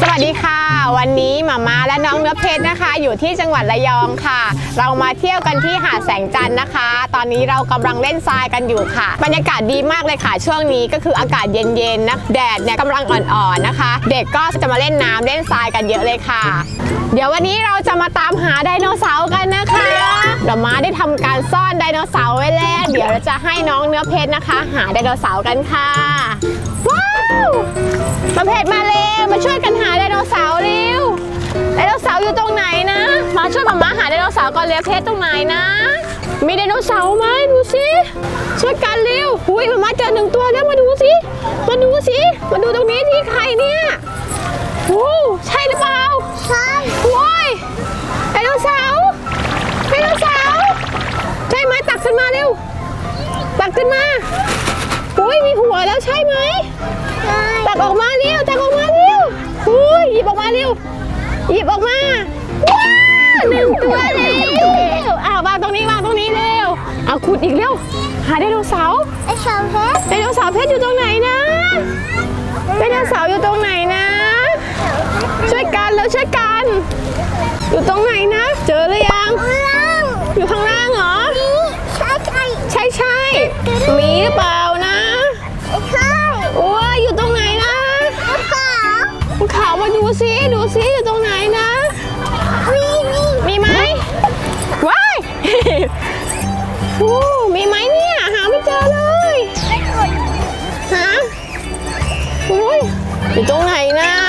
สวัสดีค่ะ วันนี้หมาม่าและน้องเนื้อเพชรนะคะ อยู่ที่จังหวัดระยองค่ะ เรามาเที่ยวกันที่หาดแสงจันทร์นะคะ ตอนนี้เรากำลังเล่นทรายกันอยู่ค่ะ บรรยากาศดีมากเลยค่ะ ช่วงนี้ก็คืออากาศเย็นๆนะแดดเนี่ยกำลังอ่อนๆนะคะ เด็กก็จะมาเล่นน้ำเล่นทรายกันเยอะเลยค่ะ เดี๋ยววันนี้เราจะมาตามหาไดโนเสาร์กันนะคะเรามาได้ทำการซ่อนไดโนเสาร์ไว้แล้ว เดี๋ยวเราจะให้น้องเนื้อเพชรนะคะ หาไดโนเสาร์กันค่ะ มาเพชรมาเร็วมาช่วยกันหาไดโนเสาร์เร็วไดโนเสาร์อยู่ตรงไหนนะ มาช่วยมามาหาไดโนเสาร์ก่อนเร็วเพชรตรงไหนนะ มีไดโนเสาร์ไหมดูสิช่วยกันเร็วหุยมามาเจอหนึ่งตัวแล้วมาดูสิมาดูสิมาดูตรงนี้ที่ใครเนี่ยโอ้ใช่หรือเปล่าใช่โอ้ยไดโนเสาร์ไดโนเสาร์ใช่ไหมตักขึ้นมาเร็วตักขึ้นมาโอ้ยมีหัวแล้วใช่ไหมใช่ตักออกมาเร็วตักออกมาเร็วอุ้ยหยิบออกมาเร็วหยิบออกมาว้าวหนึ่งตัวเร็วอ่าวางตรงนี้วางตรงนี้เร็วเอาขุดอีกเร็วหาไดโนเสาร์ไอ้ชาวเพชรไดโนเสาร์เพชรอยู่ตรงไหนนะไดโนเสาร์อยู่ตรงไหนนะ ช่วยกันแล้วช่วยกัน อยู่ตรงไหนนะ เจอหรือยังล่างอยู่ข้างล่างเหรอนี่ใช่ใช่ใช่ใช่มีหรือเปล่า อ้มีไหมเนี่ย หาไม่เจอเลย ฮะอุ้ยอยู่ตรงไหนนะ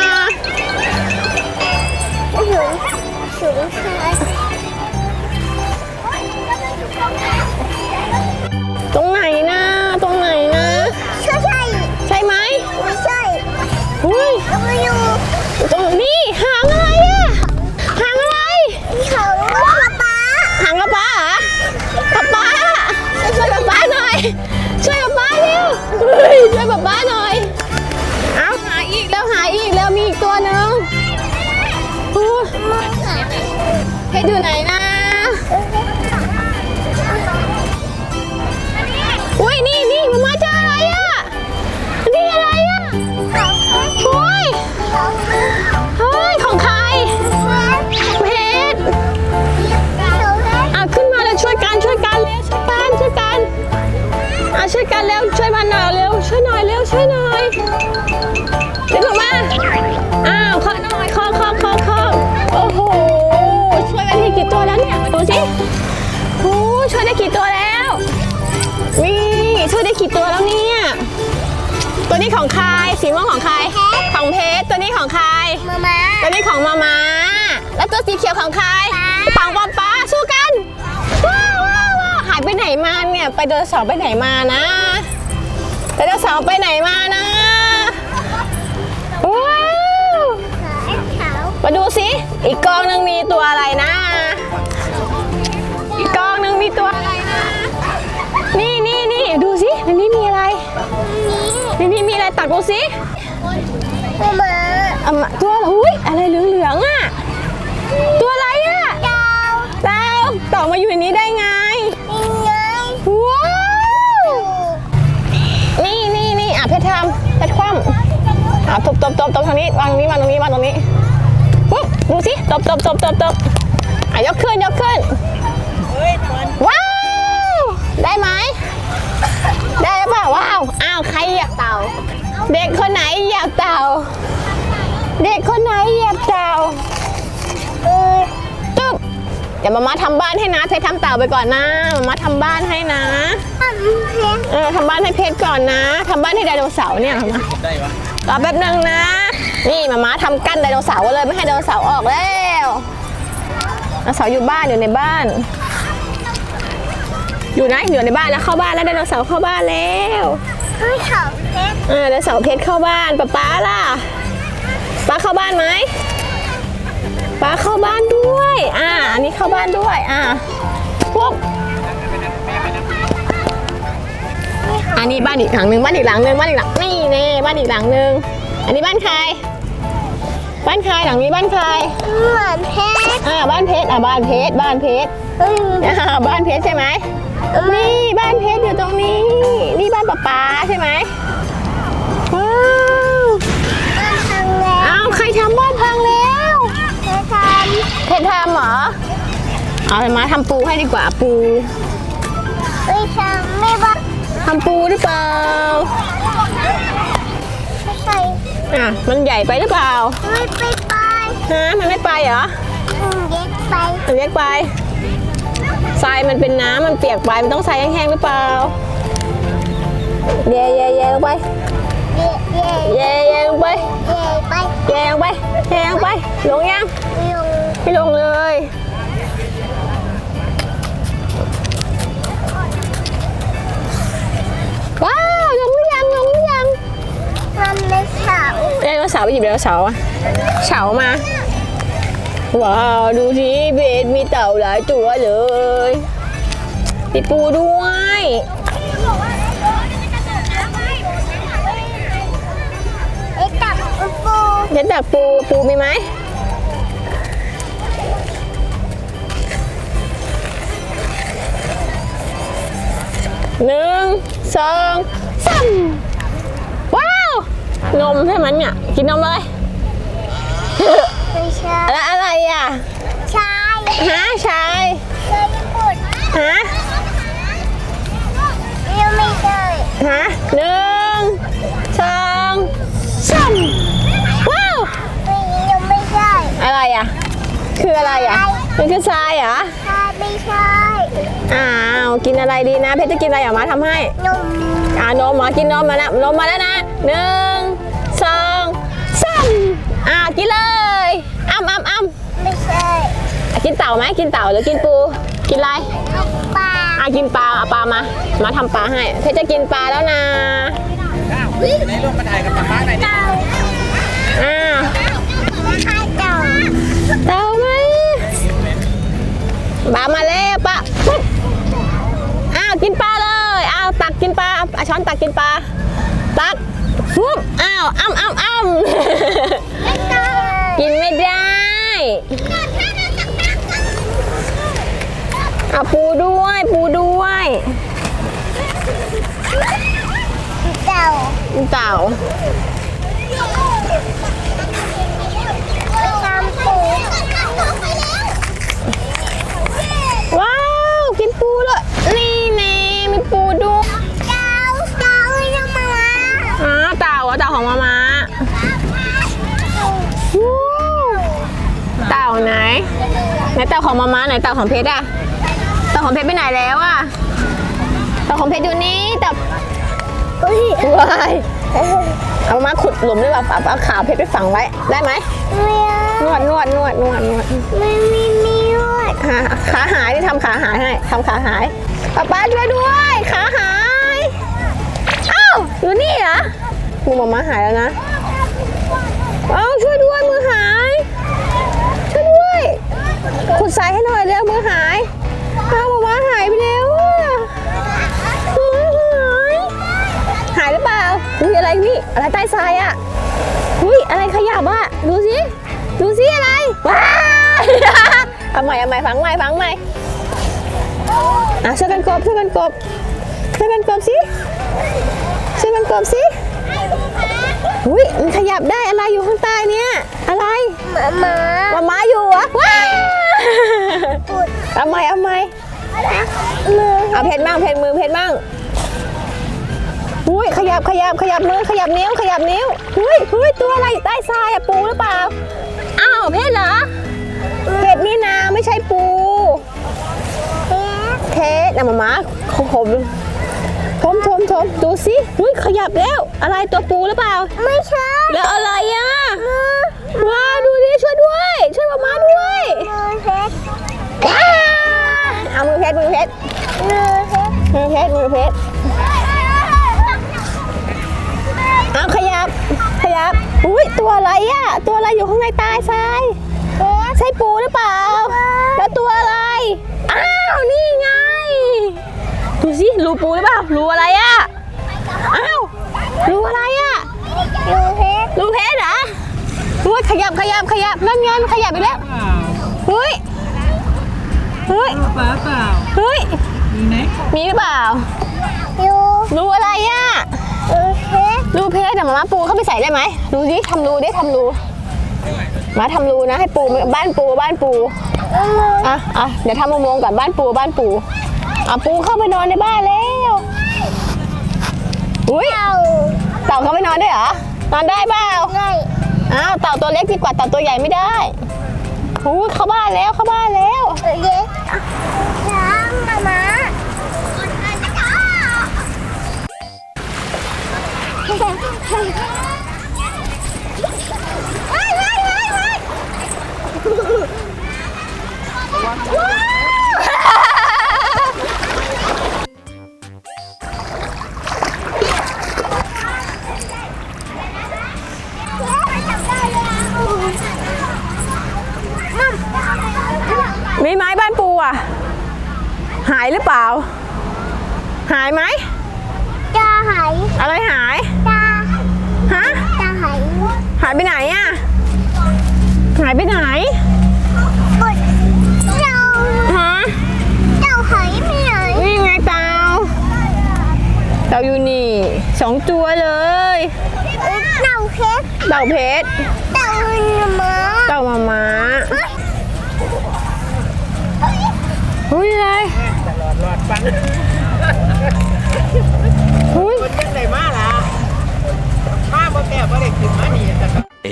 ของใครสีม่วงของใครของเพชรตัวนี้ของใครมามาตัวนี้ของมามาแล้วตัวสีเขียวของใครของป๊าป๊าสู้กันว้าวว้าวว้าวหายไปไหนมาเนี่ยไปเดินเสาร์ไปไหนมานะไปเดินเสาร์ไปไหนมานะว้าวขาวมาดูสิอีกกองหนึ่งมีตัวอะไรนะ อีกกองหนึ่งมีตัวอะไรนะ นี่นี่นี่ดูสิในนี้มีอะไรนี่ในนี้มีอะไรตักดูสิมามาอะมาตัวอะไรอุ้ยอะไรเหลืองๆอะ ตัวอะไรอะดาวดาวต่อมาอยู่ในนี้ได้ไงยังไงว้าวนี่นี่นี่อะเพชรทำเพชรคว่ำอะตบตบตบตบทางนี้วางตรงนี้วางตรงนี้วางตรงนี้ปุ๊บดูสิตบตบตบตบตบอะยกขึ้นยกขึ้นว้าวได้ไหม ได้หรือเปล่าว้าวอ้าวใครเหยียบเต่า เด็กคนไหนเหยียบเต่า เด็กคนไหนเหยียบเต่าเออตึ๊บเดี๋ยวมามาทำบ้านให้นะเพชรทำเต่าไปก่อนนะมามาทำบ้านให้นะทำเพชรเออทำบ้านให้เพชรก่อนนะทำบ้านให้ไดโนเสาร์เนี่ยมารอแป๊บนึงนะ นี่มามาทำกั้นไดโนเสาร์ไว้เลยไม่ให้ไดโนเสาร์ออกแล้วไดโนเสาร์อยู่บ้านอยู่ในบ้าน อยู่นะอยู่ในบ้านแล้วเข้าบ้านแล้วไดโนเสาร์เข้าบ้านแล้วเฮ้ยเขาเพชรเออไดโนเสาร์เพชรเข้าบ้านป๊าป๊าล่ะป๊าเข้าบ้านไหมป๊าเข้าบ้านด้วย อ่าอันนี้เข้าบ้านด้วย อ่าปุ๊บอันนี้บ้านอีกหลังหนึ่งบ้านอีกหลังหนึ่งบ้านอีกหลังนี่เน่บ้านอีกหลังหนึ่งอันนี้บ้านใคร บ้านใครหลังนี้บ้านใครเหมือนเพชรอ่าบ้านเพชรอ่าบ้านเพชรบ้านเพชรเฮ้ยอ่าบ้านเพชรใช่ไหม นี่บ้านเพชรอยู่ตรงนี้ นี่บ้านป๊าป๊าใช่ไหมว้าวบ้แล้วอ้าวใครทำบ้านพัแล้วเพชรทำเพชรทำเหรอเอามาทำปูให้ดีกว่าปูไม่ทำไม่บ้าทำปูหรือเปล่าไม่ไปอะมันใหญ่ไปหรือเปล่าไม่ไปไปฮะมันไม่ไปเหรอเล็กไปเล็กไป ทรายมันเป็นน้ำมันเปียกไปมันต้องทรายแห้งๆหรือเปล่าเย่เย่เย่ลงไปเย่เย่เย่เย่ลงไปเย่ไปเย่ลงไปเย่ลงไปลงยังลงไม่ลงเลยว้าวลงหรือยังลงหรือยังมันไม่เสาไดโนเสาร์ไปหยิบไดโนเสาร์อะเสาร์มา ว้าว ดูสิเบสมีเต่าหลายตัวเลยมีปูด้วยไอ้ตับปูปูเห็นแต่ปูปูมีไหมหนึ่งสองสามว้าว นมใช่ไหมเนี่ย กินนมเลย ไม่ใช่แล้วอะไรอะ ชายฮะชายเชยญี่ปุ่นฮะยังไม่ใช่ฮะหนึ่งสองสามว้าวไม่ยังไม่ใช่อะไรอะ คืออะไรอะ มันคือทรายเหรอชายไม่ใช่อ้าวกินอะไรดีนะ เพชรจะกินอะไรออกมาทำให้ นมอ่านมเหรอกินนมมาแล้วนมมาแล้วนะหนึ่งสองสามอ่ากินเลยอ้ำอ้ำอ้ำ ไม่ใช่ อะ กินเต่าไหมกินเต่าหรือกินปู กินอะไรปลาอะกินปลาเอาปลามา มาทำปลาให้เพชรจะกินปลาแล้วนะในรูปมาถ่ายกับป๊าป๊าหน่อยดิเต่าอ่าไม่ใช่เต่าเต่าไหมปลามาแล้วปะปุ๊บอ้าวกินปลาเลยอ้าวตักกินปลาเอาช้อนตักกินปลาตักปุ๊บอ้าวอ้ำอ้ำอ้ำ ไม่ใช่ กินไม่ได้เอาปูด้วยปูด้วยเต่าเต่าตามปูว้าว กินปูเลยนี่แน่มีปูด้วยเต่าเต่ายังมาอ๋อเต่าเหรอเต่าของมามาวู้เต่าไหนไหนเต่าของมามาไหนเต่าของเพชรอะเต่า ของเพชรไปไหนแล้วอะเต่าของเพชรอยู่นี่เต่าอุ้ยว้ายเอามาขุดหลุมด้วยว่าเอาขาเพชรไปฝังไว้ ได้ไหมไม่นวดนวดนวดนวดนวดไม่มีมีด้วยขาขาหายที่ทำขาหายให้ทำขาหายป้าป้าช่วยด้วยขาหายอ้าวอยู่นี่เหรอมือหมอมาหายแล้วนะเอ้าช่วยด้วยมือหายช่วยด้วยขุดทรายให้หน่อยเร็วมือหาย อุ้ยอะไรนี่อะไรใต้ทรายอะอุ้ยอะไรขยับอะดูสิดูสิอะไรว้ายเอาใหม่เอาใหม่ฟังใหม่ฟังใหม่อะช่วยกันกบช่วยกันกบช่วยกันกบสิช่วยกันกบสิอุ้ยมันขยับได้อะไรอยู่ข้างใต้เนี่ยอะไรหมาหมามาม้าอยู่เหรอว้ายปุดเอาใหม่เอาใหม่มือเอาเพชรบ้างเพชรมือเพชรบ้าง อุ้ยขยับขยับขยับมือขยับนิ้วขยับนิ้วอุ้ยอุ้ยตัวอะไรอยู่ใต้ทรายอะปูหรือเปล่า อ้าวเพชรเหรอเพชรนี่นาไม่ใช่ปูเพชรเทสนะมามาผมผมชมชมชมดูสิอุ้ยขยับแล้ว อะไรตัวปูหรือเปล่า ไม่ใช่ แล้วอะไรอะว้าวดูดิช่วยด้วย ช่วยมามาด้วยมือเพชรว้าเอามือเพชรมือเพชรมือเพชรมือเพชรมือเพชร เอาขยับ ขยับ อุ้ยตัวอะไรอะ ตัวอะไรอยู่ข้างในใตายทรายเพชรใช่ปูหรือเปล่า แล้วตัวอะไร อ้าว นี่ไง ดูสิรูปูหรือเปล่า รูอะไรอะอ้าว รูอะไรอะมือเพชร รูเพชรเหรอรูขยับขยับขยับนั่นไงมันขยับไปแล้วเฮ้ย เฮ้ยป๊าเปล่าเฮ้ย มีไหมมีหรือเปล่าอยู่รูอะไรอะมือ เพชรรูเพชรแต่มามาปูเข้าไปใส่ได้ไหมดูสิทำรูได้ทำรูมาทำรูนะให้ปูบ้านปูบ้านปูมอะอะเดี๋ยวทำอุโมงค์ก่อนบ้านปูบ้านปูอะปูเข้าไปนอนในบ้านแล้วอุ้ยเต่าเต่าเข้าไปนอนได้วยเหรอนอนได้เปล่าไงอ้าวเต่าตัวเล็กดีกว่าเต่าตัวใหญ่ไม่ได้อุ้ยเข้าบ้านแล้วเข้าบ้านแล้ว มีไม้บ้านปูอะ หายหรือเปล่า หายไหม หายอะไรหาย ตาฮะ ตาหายหายไปไหนอะหายไปไหน กดเต่าฮะเต่าหายไม่ไหนนี่ไงเต่าเต่าอยู่นี่สองตัวเลยเต่าเพชรเต่าเพชรเต่ามาเต่ามาม้าหุ้ยอะไรต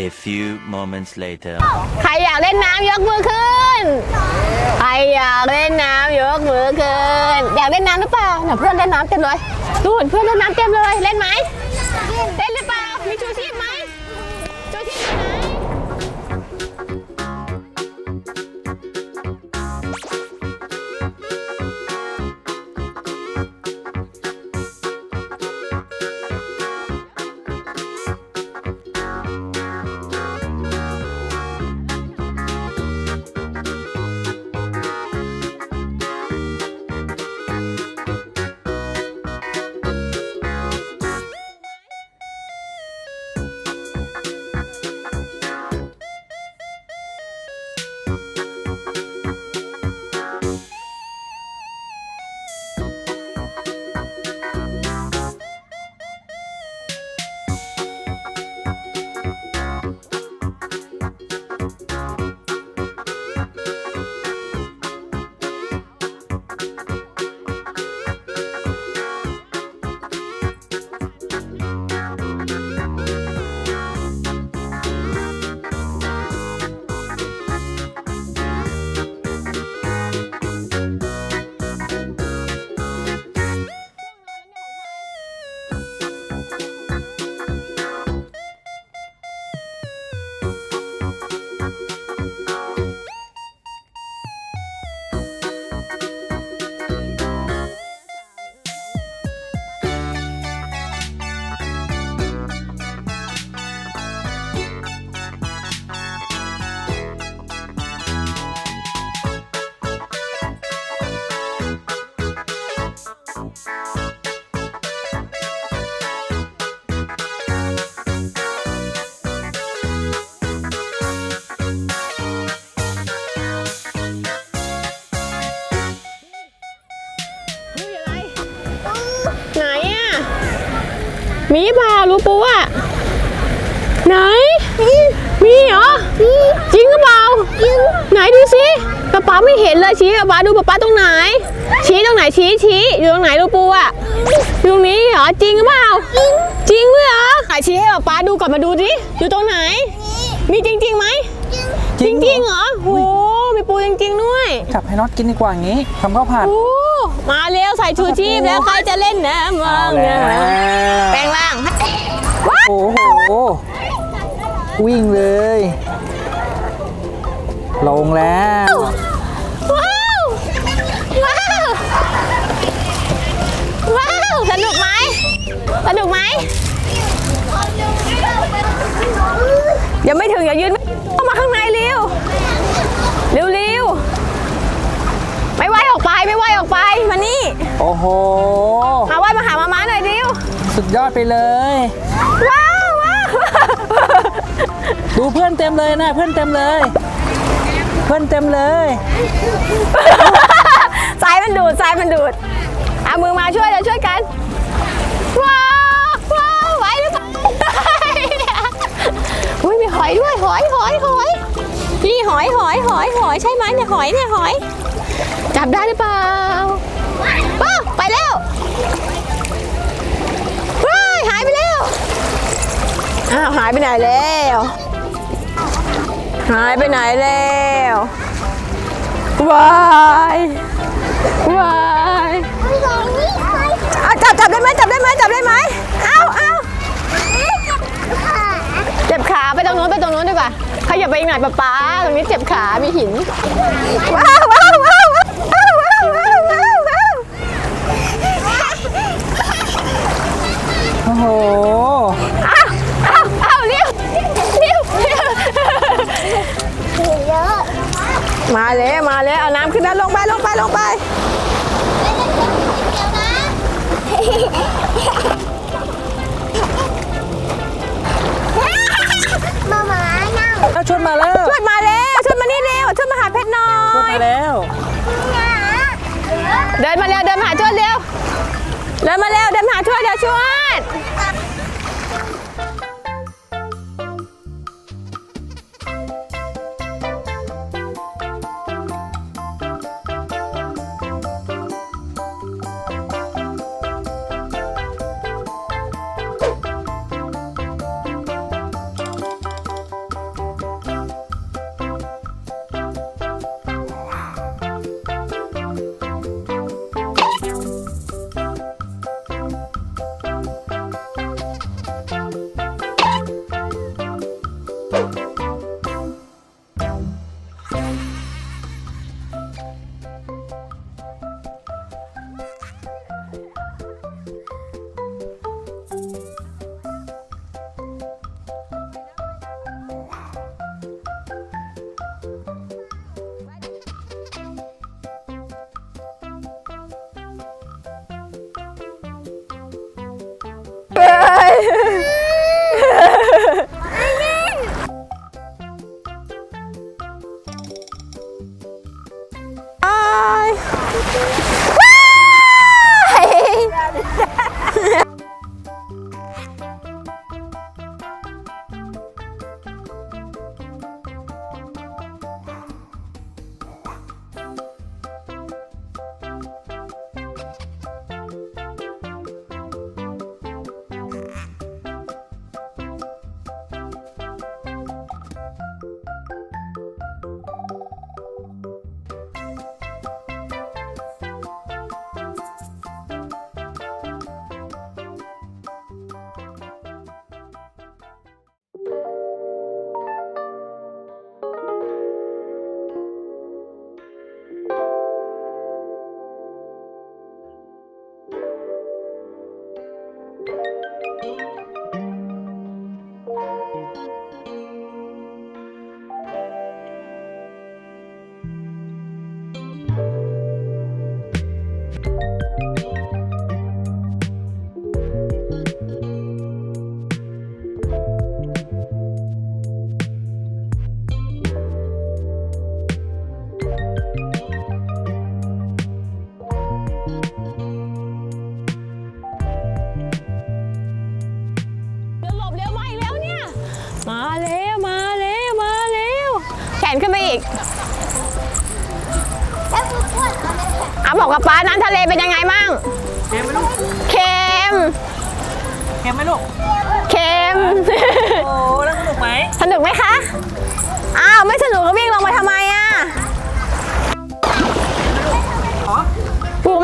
A few moments later. ใครอยากเล่นน้ำยกมือขึ้น ใครอยากเล่นน้ำยกมือขึ้น อยากเล่นน้ำหรือเปล่าเนี่ยเพื่อนเล่นน้ำเต็มเลยนู่นเพื่อนเล่นน้ำเต็มเลย เล่นไหม มีเปล่ารู้ปูอะไหน มีเหรอ จริงหรือเปล่า ไหนดูสิป๊าป๊าไม่เห็นเลยชี้ป๊าป๊าดูป๊าป๊าตรงไหน ชี้ตรงไหนชี้ชี้อยู่ตรงไหนรู้ปูอะอยู่ตรงนี้เหรอจริงหรือเปล่า จริงด้วยเหรอไหนชี้ให้ป๊าป๊าดูก่อนมาดูดิอยู่ตรงไหน มีจริงๆไหมจริงจริงๆเหรอโห มีปูจริงๆด้วยจับให้น็อตกินดีกว่างี้ทำข้าวผัดโอ้มาเร็วใส่ชูชีพแล้วใครจะเล่นน้ำมังนะแปลงร่างว้าโอ้โห วิ่งเลย ลงแล้ว ว้าวว้าวว้าวสนุกไหมสนุกไหมยังไม่ถึงอย่ายืนเข้ามาข้างในเร็วเร็วเร็วไม่ไหวออกไปไม่ไหวออกไปมานี่ โอ้โห มาไหวมาหามาม้าหน่อยเร็วสุดยอดไปเลย ว้าวว้าวดูเพื่อนเต็มเลยนะเพื่อนเต็มเลย เพื่อนเต็มเลยสายมันดูดสายมันดูดเอามือมาช่วยเราช่วยกันว้าวว้าวไหวหรือเปล่าอุ้ยมีหอยด้วยหอยหอยหอยนี่หอยหอยหอยหอยใช่ไหมเนี่ยหอยเนี่ยหอย จับได้หรือเปล่า อาหายไปไหนแล้ว หายไปไหนแล้ววายวายเอาจับจับได้ไหมจับได้ไหมจับได้ไหมเอาเอาเจ็บขาไปตรงโน้นไปตรงโน้นดีกว่าขยับไปอีกหน่อยป๊าป๊าตรงนี้เจ็บขามีหินว้าวว้าวว้าวว้าวว้าวว้าวว้าวโอ้โห มาเลยมาเลยเอาน้ำขึ้นแล้วลงไปลงไปลงไป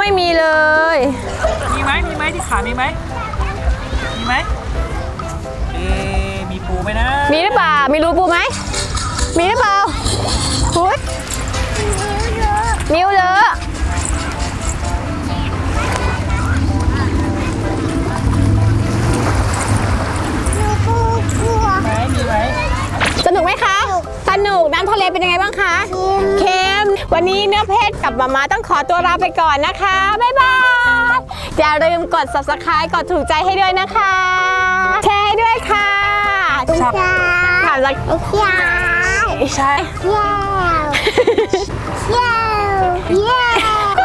ไม่มีเลย มีไหมมีไหมที่ขามีไหมมีไหมเอ๊ะมีปูไหมนะมีหรือเปล่า มีรูปูไหม มีหรือเปล่าหุยนิ้วเลอะหนูกลัวไหมมีไหมสนุกไหมคะ สนุกน้ำทะเลเป็นยังไงบ้างคะ เค็ม วันนี้เนื้อเพชรกับมาม่าต้องขอตัวลาไปก่อนนะคะ บ๊ายบาย อย่าลืมกด subscribe กดถูกใจให้ด้วยนะคะ แชร์ให้ด้วยค่ะสับยาถามแล้วยาใช่ยายายาเ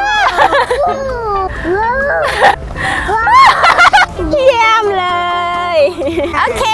เยี่ยมเลย โอเค